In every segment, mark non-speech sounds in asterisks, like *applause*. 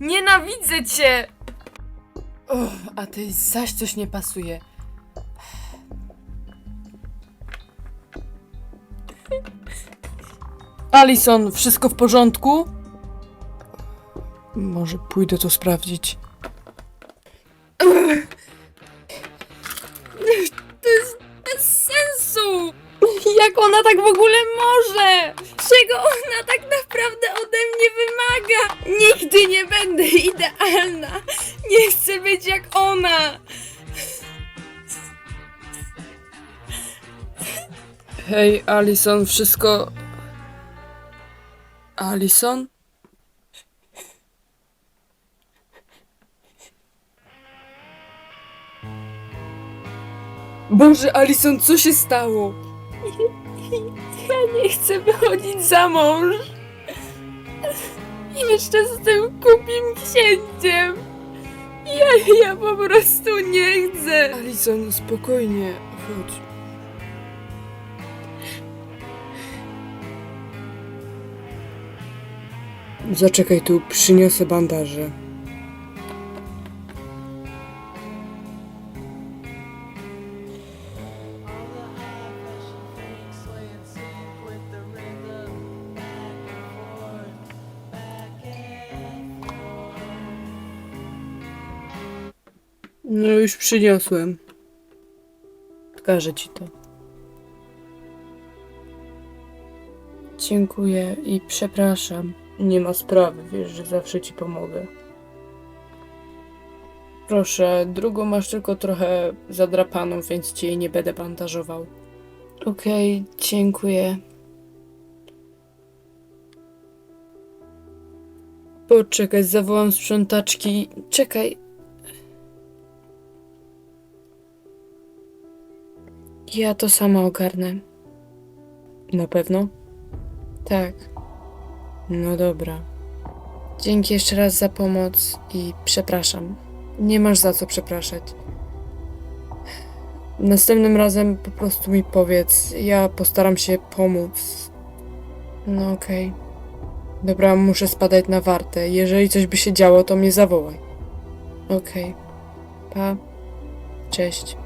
Nienawidzę cię! A ty zaś coś nie pasuje. Alison, wszystko w porządku? Może pójdę to sprawdzić. To jest bez sensu! Jak ona tak w ogóle może? Czego ona tak naprawdę ode mnie wymaga? Nigdy nie będę idealna! Nie chcę być jak ona! Hej, Alison, wszystko... Alison? Boże, Alison, co się stało? Ja nie chcę wychodzić za mąż. Jeszcze z tym kupim księciem. Ja, ja po prostu nie chcę. Alison, spokojnie, chodź. Zaczekaj tu, przyniosę bandaże. No już przyniosłem. Pokażę ci to. Dziękuję i przepraszam. Nie ma sprawy, wiesz, że zawsze ci pomogę. Proszę, drugą masz tylko trochę zadrapaną, więc ci jej nie będę bandażował. Okej, dziękuję. Poczekaj, zawołam sprzątaczki. Czekaj. Ja to sama ogarnę. Na pewno? Tak. No dobra. Dzięki jeszcze raz za pomoc i przepraszam. Nie masz za co przepraszać. Następnym razem po prostu mi powiedz. Ja postaram się pomóc. No okej. Dobra, muszę spadać na wartę. Jeżeli coś by się działo, to mnie zawołaj. Okej. Pa. Cześć.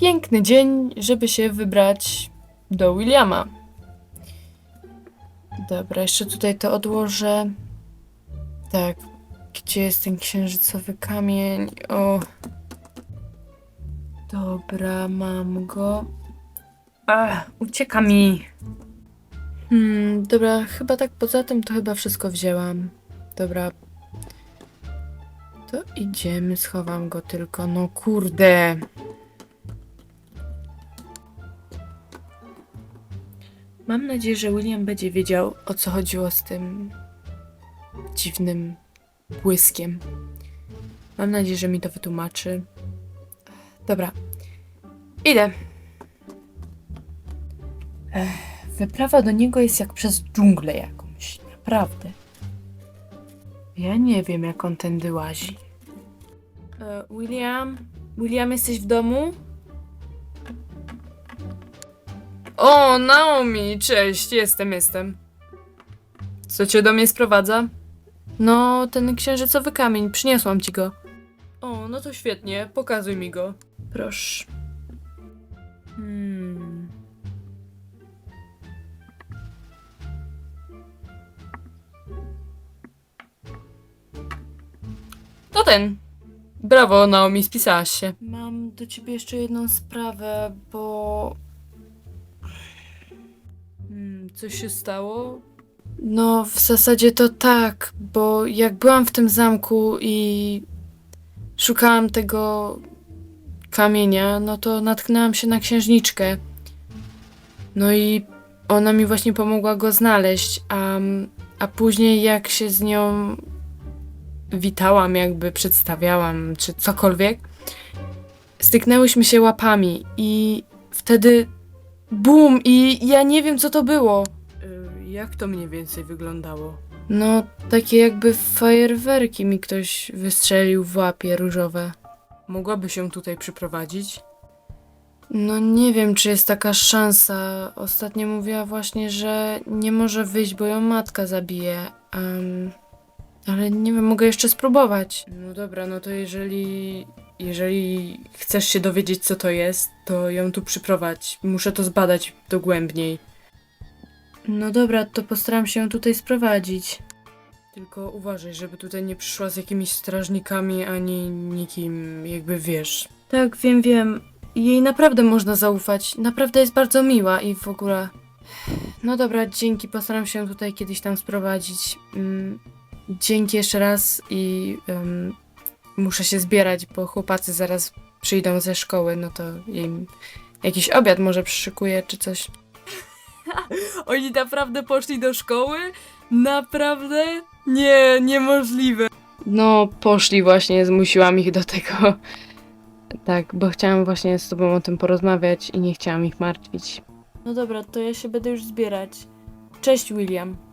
Piękny dzień, żeby się wybrać do Williama. Dobra, jeszcze tutaj to odłożę. Tak, gdzie jest ten księżycowy kamień? O. Dobra, mam go. Ach, ucieka mi. Hmm, dobra, chyba tak poza tym to chyba wszystko wzięłam. Dobra. To idziemy, schowam go tylko. No kurde. Mam nadzieję, że William będzie wiedział, o co chodziło z tym dziwnym błyskiem. Mam nadzieję, że mi to wytłumaczy. Dobra. Idę. Ech, wyprawa do niego jest jak przez dżunglę jakąś. Naprawdę. Ja nie wiem, jak on tędy łazi. E, William? William, jesteś w domu? O, Naomi, cześć, jestem, jestem. Co cię do mnie sprowadza? No, ten księżycowy kamień, przyniosłam ci go. O, no to świetnie, pokazuj mi go. Proszę. Hmm. To ten. Brawo, Naomi, spisałaś się. Mam do ciebie jeszcze jedną sprawę, bo. Coś się stało? No, w zasadzie to tak, bo jak byłam w tym zamku i szukałam tego kamienia, no to natknęłam się na księżniczkę. No i ona mi właśnie pomogła go znaleźć, a, a później jak się z nią witałam, jakby przedstawiałam, czy cokolwiek, styknęłyśmy się łapami i wtedy bum i ja nie wiem co to było. Jak to mniej więcej wyglądało? No, takie jakby fajerwerki mi ktoś wystrzelił w łapie różowe. Mogłaby się tutaj przyprowadzić? No nie wiem, czy jest taka szansa. Ostatnio mówiła właśnie, że nie może wyjść, bo ją matka zabije. Em, ale nie wiem, mogę jeszcze spróbować. No dobra, no to jeżeli. Jeżeli chcesz się dowiedzieć, co to jest, to ją tu przyprowadź. Muszę to zbadać dogłębniej. No dobra, to postaram się ją tutaj sprowadzić. Tylko uważaj, żeby tutaj nie przyszła z jakimiś strażnikami ani nikim, jakby wiesz. Tak, wiem, wiem. Jej naprawdę można zaufać. Naprawdę jest bardzo miła i w ogóle. No dobra, dzięki. Postaram się ją tutaj kiedyś tam sprowadzić. Mm, dzięki jeszcze raz i em, muszę się zbierać, bo chłopacy zaraz przyjdą ze szkoły, no to im jakiś obiad może przyszykuję czy coś. *laughs* Oni naprawdę poszli do szkoły? Naprawdę? Nie, niemożliwe. No, poszli właśnie, zmusiłam ich do tego. *laughs* Tak, bo chciałam właśnie z tobą o tym porozmawiać i nie chciałam ich martwić. No dobra, to ja się będę już zbierać. Cześć, William.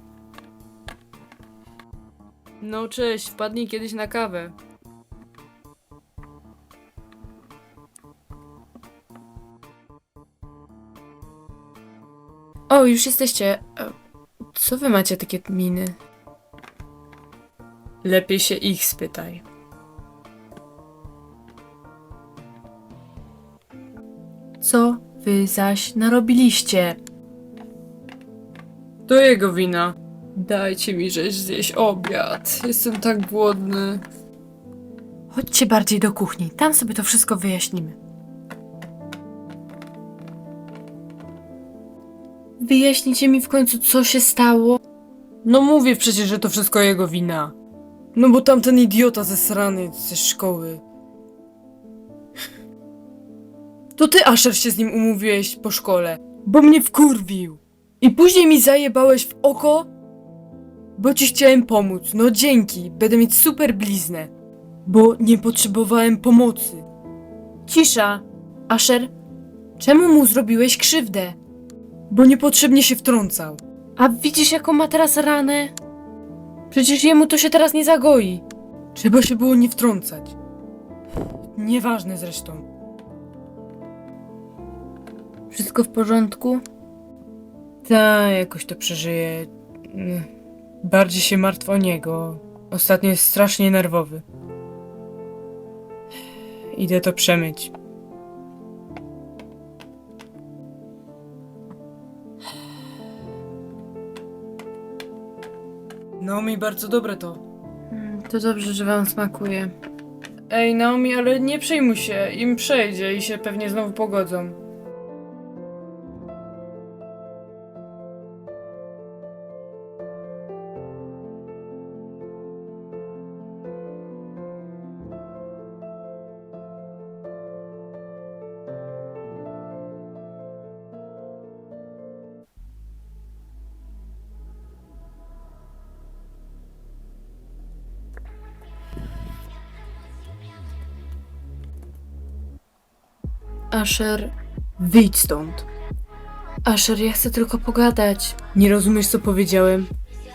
No cześć, wpadnij kiedyś na kawę. O, już jesteście. E, Co wy macie takie miny? Lepiej się ich spytaj. Co wy zaś narobiliście? To jego wina. Dajcie mi żeś zjeść obiad. Jestem tak głodny. Chodźcie bardziej do kuchni. Tam sobie to wszystko wyjaśnimy. Wyjaśnijcie mi w końcu, co się stało. No mówię przecież, że to wszystko jego wina. No bo tamten idiota ze srany ze szkoły. To ty, Asher, się z nim umówiłeś po szkole, bo mnie wkurwił. I później mi zajebałeś w oko, bo ci chciałem pomóc. No dzięki, będę mieć super bliznę. Bo nie potrzebowałem pomocy. Cisza. Asher, czemu mu zrobiłeś krzywdę? Bo niepotrzebnie się wtrącał. A widzisz, jaką ma teraz ranę? Przecież jemu to się teraz nie zagoi. Trzeba się było nie wtrącać. Nieważne zresztą. Wszystko w porządku? Tak, jakoś to przeżyję. Mm, Bardziej się martw o niego. Ostatnio jest strasznie nerwowy. Idę to przemyć. Naomi, bardzo dobre to. To dobrze, że wam smakuje. Ej, Naomi, ale nie przejmuj się, im przejdzie i się pewnie znowu pogodzą. Asher, wyjdź stąd. Asher, ja chcę tylko pogadać. Nie rozumiesz, co powiedziałem?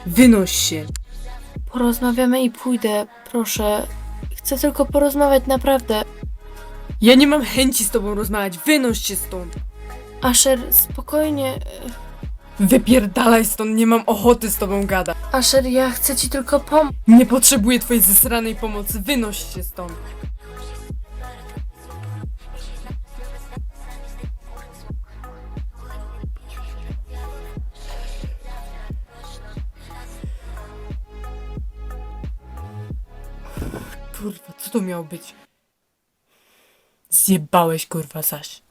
Wynoś się. Porozmawiamy i pójdę, proszę. Chcę tylko porozmawiać, naprawdę. Ja nie mam chęci z tobą rozmawiać. Wynoś się stąd. Asher, spokojnie. Wypierdalaj stąd, nie mam ochoty z tobą gadać. Asher, ja chcę ci tylko pomóc. Nie potrzebuję twojej zesranej pomocy. Wynoś się stąd. Kurwa, co to miało być? Zjebałeś, kurwa, zaś.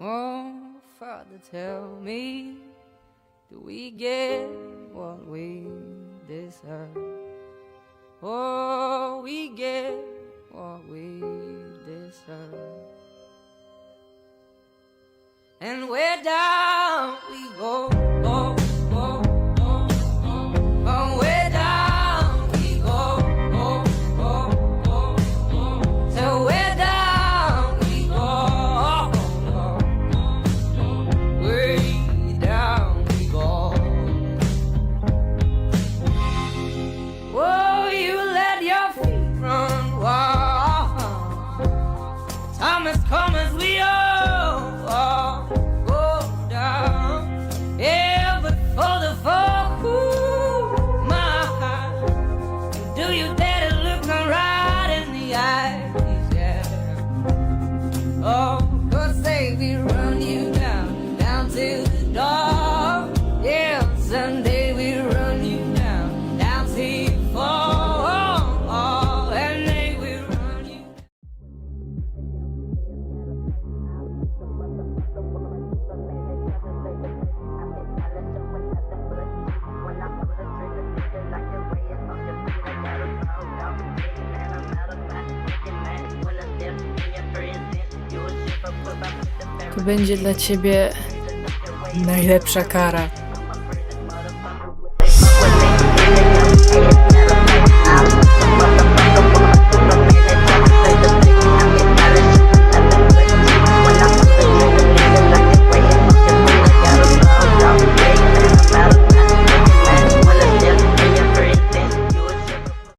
Oh, Father, tell me, do we get what we deserve? Oh, we get what we deserve. And where down we go. I'm as calm as we are. To będzie dla ciebie najlepsza kara.